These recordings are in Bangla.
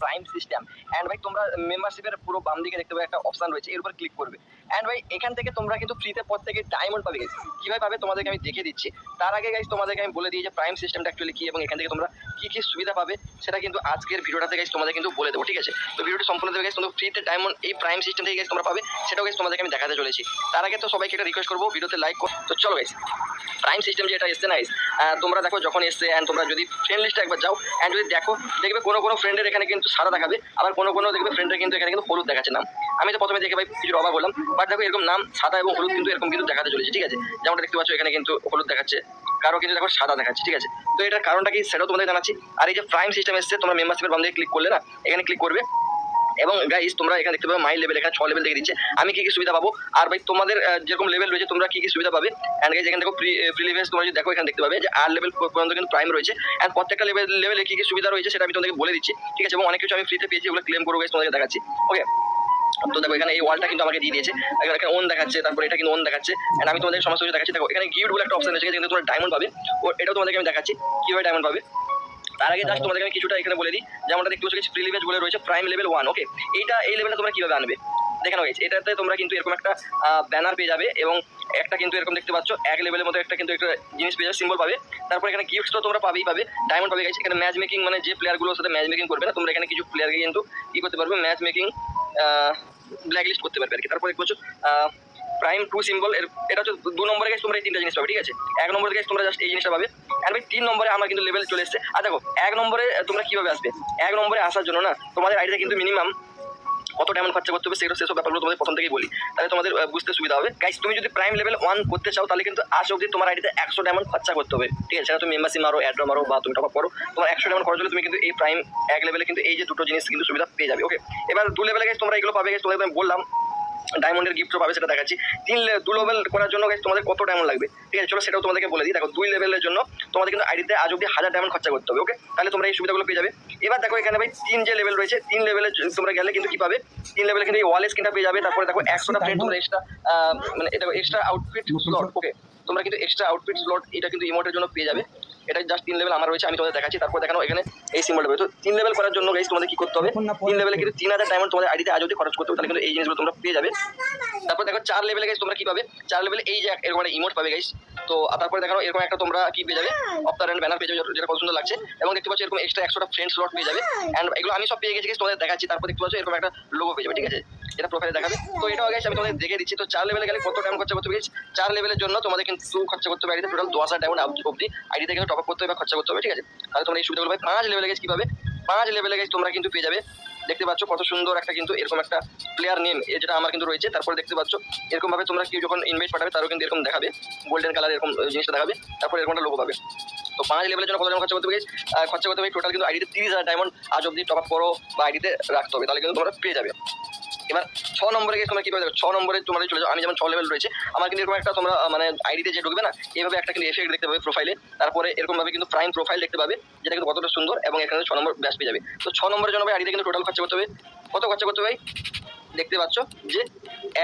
প্রাইম সিস্টেম অ্যান্ড ভাই, তোমরা মেম্বারশিপের পুরো বাম দিকে দেখতে পাবে একটা অপশন রয়েছে, এর উপর ক্লিক করবে। অ্যান্ড ভাই, এখান থেকে তোমরা কিন্তু ফ্রিতে পর থেকে ডায়মন্ড পাবে কীভাবে পাবে তোমাদেরকে আমি দেখে দিচ্ছি। তার আগে গাইজ তোমাদেরকে আমি বলে দিই যে প্রাইম সিস্টেমটা অ্যাকচুয়ালি কি এবং এখান থেকে তোমরা কি কি সুবিধা পাবে সেটা কিন্তু আজকের ভিডিওটাতে গাইজ তোমাদের কিন্তু বলে দেবো ঠিক আছে? তো ভিডিওটি সম্পূর্ণ দেবে গাইজ তোমরা ফ্রিতে ডায়মন্ড এই প্রাইম সিস্টেম থেকে তোমরা পাবে সেটাও গাইজ তোমাদেরকে আমি দেখাতে চলেছি। তার আগে তো সবাইকে একটা রিকোয়েস্ট করব ভিডিওতে লাইক তো চলো গাইজ প্রাইম সিস্টেম যেটা এসছে না guys, তোমরা দেখো যখন এসছে অ্যান্ড তোমরা যদি ফ্রেন্ড লিস্টে একবার যাও অ্যান্ড যদি দেখো দেখবে কোনো কোনো ফ্রেন্ডের এখানে কিন্তু সাদা দেখাবে আবার কোনো কোনো দেখবে ফ্রেন্ডের কিন্তু এখানে কিন্তু হলুদ দেখাচ্ছে নাম। আমি তো প্রথমে দেখে ভাই কিছু অবাক হলাম বাট দেখো এরকম নাম সাদা এবং হলুদ কিন্তু এরকম কিন্তু দেখাতে চলেছে ঠিক আছে? যেমনটা দেখতে পাচ্ছ এখানে কিন্তু হলুদ দেখাচ্ছে। কারও কিন্তু দেখো সাদা দেখাচ্ছে, ঠিক আছে? তো এটার কারণটা কি সেটাও তোমাদের জানাচ্ছি। আর এই যে প্রাইম সিস্টেম এসছে, তোমরা মেম্বারশিপের দিকে ক্লিক করলে না, এখানে ক্লিক করবে। এবং গাইস তোমরা এখানে দেখতে পাবে মাই লেভেল এখানে ছ লেভেল দেখে দিচ্ছে। আমি কি কি সুবিধা পাবো? আর ভাই, তোমাদের যেরকম লেভেল রয়েছে, তোমরা কি কি সুবিধা পাবে? অ্যান্ড গাইজ এখানে দেখো প্রি লেভেল তোমরা যদি দেখো, এখানে দেখতে পাবে যে আর লেভেল পর্যন্ত কিন্তু প্রাইম রয়েছে। অ্যান্ড প্রত্যেকটা লেভেল লেভেলে কি কি সুবিধা রয়েছে, সেটা আমি তোমাদেরকে বলে দিচ্ছি, ঠিক আছে? এবং অনেক কিছু আমি ফ্রিতে পেয়েছি ওগুলো ক্লেম করব গাইস তোমাদেরকে দেখাচ্ছি। ওকে তো দেখো এখানে এই ওয়ালটা কিন্তু আমাকে দিয়ে দিয়েছে। এখানে ওন দেখাচ্ছে তারপরে এটা কিন্তু ওন দেখাচ্ছে। এন্ড আমি তোমাদের সমস্ত কিছু দেখাচ্ছি। দেখো এখানে গিফট বলে একটা অপশন আছে যেখানে তোমরা ডায়মন্ড পাবে। ও এটাও তোমাদেরকে আমি দেখাচ্ছি কীভাবে ডায়মন্ড পাবে। তার আগে জাস্ট তোমাদেরকে আমি কিছুটা এখানে বলে দিই যেমনটা দেখতে পাচ্ছ কিছু প্রিলিভেজ বলে রয়েছে প্রাইম লেভেল ওয়ান ওকে এইটা এই লেভেলটা তোমরা কীভাবে আনবে? দেখে নাও guys, এটাতে তোমরা কিন্তু এরকম একটা ব্যানার পেয়ে যাবে এবং একটা কিন্তু এরকম দেখতে পাচ্ছ এক লেভেলের মতো একটা কিন্তু একটা জিনিস পেয়ে যাবে সিম্বল পাবে। তারপর এখানে গিফট তো তোমরা পাবেই পাবে ডায়মন্ড পাবে guys। এখানে ম্যাচ মেকিং মানে যে প্লেয়ারগুলোর সাথে ম্যাচ মেকিং করবে না তোমরা এখানে কিছু প্লেয়ারকে কিন্তু কি করতে পারবে ম্যাচ মেকিং ব্ল্যাক লিস্ট করতে পারবে আর কি। তারপর দেখতে পাচ্ছ প্রাইম টু সিম্বল এর, এটা হচ্ছে দু নম্বরে গেছে তোমরা এই তিনটা জিনিস পাবে, ঠিক আছে? এক নম্বর গেছে তোমরা জাস্ট এই জিনিসটা পাবে। আর ভাই, তিন নম্বরে আমার কিন্তু লেভেল চলে এসছে। আর দেখো, এক নম্বরে তোমরা কীভাবে আসবে? এক নম্বরে আসার জন্য না, তোমাদের আইডিতে কিন্তু মিনিমাম কত ডায়মন্ড খরচা করতে হবে সেগুলো সেসব ব্যাপারগুলো তোমাদের প্রথম থেকেই বলি। তাহলে তোমাদের বুঝতে সুবিধা হবে। গাইস তুমি যদি প্রাইম লেভেল ওয়ান করতে চাও, তাহলে কিন্তু আজ অবধি তোমার আইডিতে একশো ডায়মন্ড খরচা করতে হবে। ঠিক আছে? সেটা তুমি মেম্বারশিপ মারো অ্যাড্রো মারো বা তুমি টপ করো। তোমার একশো ডায়মন্ড খরচ হলে তুমি কিন্তু এই প্রাইম এক লেভেলে কিন্তু এই যে দুটো জিনিস কিন্তু সুবিধা পেয়ে যাবে। ওকে এবার দু লেভেলে গেছে তোমরা এগুলো পাবে। গেছে তোমাদের আমি বললাম ডায়মন্ডের গিফটও পাবে সেটা দেখাচ্ছি। তিন দু লেভেল করার জন্য তোমাদের কত ডায়মন্ড লাগবে? ঠিক আছে চলো সেটাও তোমাদেরকে বলে দিই। দেখো দুই লেভেলের জন্য তোমাদের কিন্তু আইডিতে আজ অব্দি হাজার ডায়মন্ড খরচা করতে হবে ওকে তাহলে তোমরা এই সুবিধাগুলো পেয়ে যাবে। এবার দেখো এখানে ভাই তিন যে লেভেল রয়েছে তিন লেভেলে তোমরা গেলে কিন্তু কি পাবে? তিন লেভেলে কিন্তু এই ওয়াল স্ক্রিনটা পেয়ে যাবে। তারপরে দেখো একশোটা ফ্রেন্ড তোমরা এক্সট্রা মানে এটা এক্সট্রা আউটফিট স্লট ওকে তোমরা কিন্তু এক্সট্রা আউটফিট স্লট এটা কিন্তু ইমোটের জন্য পেয়ে যাবে। এটা জাস্ট তিন লেভেল আমার রয়েছে আমি তোমাদের দেখাচ্ছি তারপর দেখানো এখানে এই সিম্বল হবে তো তিন লেভেল করার জন্য গাইস তোমাদের কি করতে হবে? তিন লেভেলে কিন্তু তিন হাজার ডায়মন্ড তোমাদের আইডিতে আজ অব্দি খরচ করতে হবে তাহলে কিন্তু এই জিনিসগুলো তোমরা পেয়ে যাবে। তারপর দেখো চার লেভেলে গাইস তোমরা কি পাবে? চার লেভেলে এই যে এরকম একটা ইমোট পাবে গাইস তো তারপরে দেখানো এরকম একটা তোমরা কি পেয়ে যাবে? অফতার এন্ড ব্যানার পেয়ে যাবে যেটা সুন্দর লাগছে। এবং দেখতে পাচ্ছ এরকম এক্সট্রা একশোটা ফ্রেন্ড স্লট পেয়ে যাবে। এন্ড এগুলো আমি সব পেয়ে গেছি তোমাদের দেখাচ্ছি। তারপর দেখতে পাচ্ছ এরকম একটা লোগো পেয়ে যাবে ঠিক আছে? এটা প্রোফাইলে দেখাবে। তো এটাও গাইস আমি তোমাদের দেখে দিচ্ছি। তো চার লেভেলে গেলে কত টাইম খরচা করতে হবে চার লেভেলের জন্য তোমাদের কিন্তু খরচা করতে হবে টোটাল দশ হাজার ডায়মন্ড অবধি আইডিতে কিন্তু টপ আপ করতে হবে, খরচা করতে হবে, ঠিক আছে? তাহলে তোমরা এই সুবিধাগুলো পাবে। পাঁচ লেভেলে গেছে কীভাবে? পাঁচ লেভেলে গেছে তোমরা কিন্তু পেয়ে যাবে। দেখতে পাচ্ছ কত সুন্দর একটা কিন্তু এরকম একটা প্লেয়ার নেম যেটা আমার কিন্তু রয়েছে। তারপরে দেখতে পাচ্ছ এরকম ভাবে তোমরা কেউ যখন ইনভাইট পাঠাবে, তারও কিন্তু এরকম দেখাবে। গোল্ডেন কালার এরকম জিনিসটা দেখাবে। তারপর এরকম একটা লোগো পাবে। তো পাঁচ লেভেলের জন্য কত টাকা খরচা করতে হবে? খরচা করতে হবে টোটাল কিন্তু আইডিতে তিরিশ হাজার ডায়মন্ড আজ অব্দি টপ আপ করো বা আইডিতে রাখতে হবে। তাহলে কিন্তু তোমরা পেয়ে যাবে। এবার ছ নম্বরে গিয়ে তোমরা কি করে দেখো, ছ নম্বরে তোমাদের চলে যাও। আমি যেমন ছ লেভেল রয়েছে আমার কিন্তু এরকম একটা তোমরা মানে আইডিতে যে ঢুকবে না এইভাবে একটা কিন্তু এফেক্ট দেখতে পাবে প্রোফাইলে তারপরে এরকম ভাবে কিন্তু প্রাইম প্রোফাইল দেখতে পাবে যেটা কিন্তু কতটা সুন্দর এবং এখানে ছ নম্বর ব্যাস পেয়ে যাবে। তো ছ নম্বরের জন্য ভাই আইডিতে কিন্তু টোটাল খরচা করতে হবে। কত খরচা করতে হবে দেখতে পাচ্ছ যে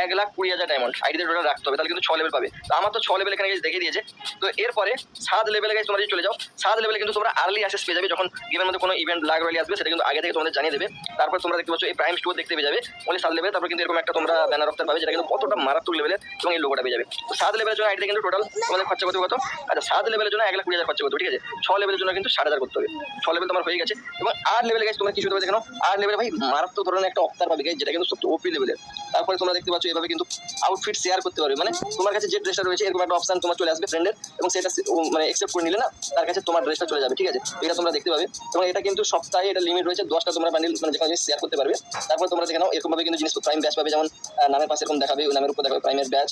এক লাখ কুড়ি হাজার ডায়মন্ড আইডিতে টোটাল রাখতে হবে, তাহলে কিন্তু ছ লেভেল পাবে। তো আমার তো ছ লেভেল এখানে দেখিয়ে দিয়েছে। তো এরপরে সাত লেভেলে গেছে তোমরা যদি চলে যাও, সাত লেভেলে কিন্তু তোমরা আর্লি অ্যাসেস পেয়ে যাবে যখন গেমের মধ্যে কোনো ইভেন্ট লাগ রয়েলি আসবে, সেটা কিন্তু আগে থেকে তোমাদের জানিয়ে দেবে। তারপর তোমরা দেখতে পাচ্ছ, এই প্রাইম স্টোর দেখতে পেয়ে যাবে ওনলি সাত লেভেল তারপর কিন্তু এরকম একটা তোমরা ব্যানার অফতার পাবে, যেটা কিন্তু কতটা মারাত্মক লেভেলের এবং এই লোগোটা পেয়ে যাবে। তো সাত লেভেলের জন্য আইডিতে কিন্তু টোটাল তোমাদের খরচা করতে কত? আচ্ছা সাত লেভেলের জন্য এক লাখ কুড়ি হাজার খরচা করতে ঠিক আছে? ছ লেভেলের জন্য কিন্তু ষাট হাজার করতে হবে। ছ লেভেল তোমার হয়ে গেছে। এবং আট লেভেলে গেছে তোমরা কিছু দেবে, দেখো আট লেভেলে ভাই মারাত্মক ধরনের একটা অফতার পাবে যেটা কিন্তু সবচেয়ে ওপি লেভেলের তারপরে তোমরা দেখতে পাচ্ছ এভাবে কিন্তু আউটফিট শেয়ার করতে পারবে। মানে তোমার কাছে যে ড্রেসটা রয়েছে এরকম একটা অপশন তোমার চলে আসবে ফ্রেন্ডের এবং সেটা মানে একসেপ্ট করে নিলে না তার কাছে তোমার ড্রেসটা চলে যাবে ঠিক আছে? এটা তোমরা দেখতে পাবে। এবং এটা কিন্তু সপ্তাহে এটা লিমিট রয়েছে দশটা তোমরা বান্ডিল মানে যেখানে জিনিস শেয়ার করতে পারবে। তারপর তোমরা দেখে নাও এরকম ভাবে কিন্তু জিনিস প্রাইম ব্যাচ পাবে যেমন নামের পাশে এরকম দেখাবে নামের উপর দেখাবে প্রাইমের ব্যাচ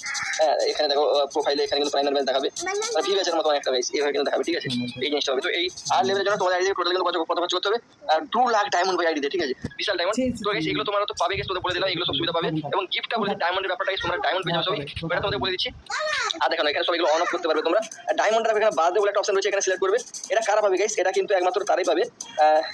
এখানে দেখো প্রোফাইলে এখানে কিন্তু প্রাইমের ব্যাচ দেখাবে। আর ভি ব্যাচের মতো একটা ব্যাচ এইভাবে কিন্তু দেখাবে ঠিক আছে? এই জিনিসটা হবে। তো এই আর লেভেলের জন্য তোমাদের আইডি টোটাল কিন্তু কত খরচ করতে হবে? আর দু লাখ ডায়মন্ড ভাই আইডিতে ঠিক আছে? বিশাল ডায়মন্ড তো এগুলো তোমরা তো পাবে গেছে তোদের বলে দিলাম এগুলো সব সুবিধা পাবে। এবং গিফটটা বলেছি ডায়মন্ডের ব্যাপারটা তোমরা ডায়মন্ড পেয়ে যাবে সবাই তোমাদের বলে দিচ্ছি। আর দেখো এখানে সবাই অন অফ করতে পারবে তোমরা। ডায়মন্ডটা এখানে বাদ বলে একটা অপশন রয়েছে এখানে সিলেক্ট করবে। এটা কারা পাবে গাইস এটা কিন্তু একমাত্র তারাই পাবে।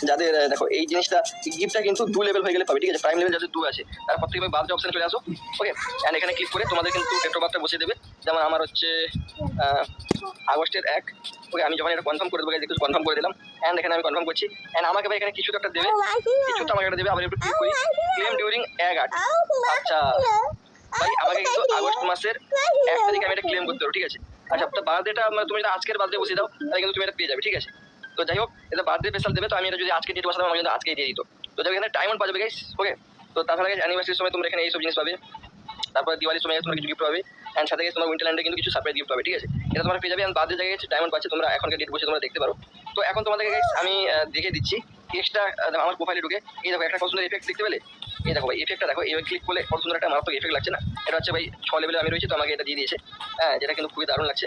যাদের দেখো এই জিনিসটা গিফটটা কিন্তু দু লেভেল হয়ে গেলে পাবে ঠিক আছে? প্রাইম লেভেল যাদের দু আছে তারপর থেকে বাদ অপশন চলে আসো। ওকে অ্যান্ড এখানে ক্লিক করে তোমাদের কিন্তু ডেট অফ বার্থটা বসিয়ে দেবে। যেমন আমার হচ্ছে আগস্টের এক। ওকে আমি যখন এটা কনফার্ম করে দেবো একটু কনফার্ম করে দিলাম। অ্যান্ড এখানে আমি কনফার্ম করছি। অ্যান্ড আমাকে ভাই এখানে কিছু তো একটা দেবে। কিছু তো আমাকে একটা দেবে। আবার একটু ক্লিক করি। ক্লেম ডিউরিং এক আট আচ্ছা। ভাই আমাকে কিন্তু আগস্ট মাসের এক তারিখে আমি এটা ক্লেম করতে পারব ঠিক আছে? আচ্ছা তো বার্থডেটা তুমি যদি আজকের বার্থডে বসিয়ে দাও তাহলে কিন্তু তুমি এটা পেয়ে যাবে ঠিক আছে? তো যাই হোক এটা বার্থডে স্পেশাল দেবে তো আমি এটা যদি আজকে ডেট বসাতাম আমাকে কিন্তু আজকেই দিয়ে দিত। তো যাই এখানে ডায়মন্ড পাবে গাইস ওকে তো তাছাড়া গাইস অ্যানিভার্সারির সময় তোমরা এখানে এইসব জিনিস পাবে। তারপর দিওয়ালির সময় তোমরা কিছু গিফট পাবে। অ্যান্ড সাথে তোমার উইন্টারল্যান্ডে কিন্তু কিছু সারপ্রাইজ গিফট পাবে ঠিক আছে? এটা তোমরা পেয়ে যাবে অ্যান্ড বাদে জায়গায় ডায়মন্ড পাচ্ছে তোমরা এখনকার ডেট বসে তোমরা দেখতে পারো। তো এখন তোমাদেরকে আমি দেখে দিচ্ছি। এক্সট্রা আমার প্রোফাইলে ঢুকে। এই দেখো, একটা সুন্দর এফেক্ট দেখতে পেলে? এই দেখো ভাই এফেক্টটা দেখো, এই ক্লিক করলে কত সুন্দর একটা মারাত্মক এফেক্ট লাগছে না। এটা হচ্ছে ভাই, ছ লেভেলে আমি রয়েছি, তো আমাকে এটা দিয়ে দিয়েছে। হ্যাঁ যেটা কিন্তু খুবই দারুণ লাগছে।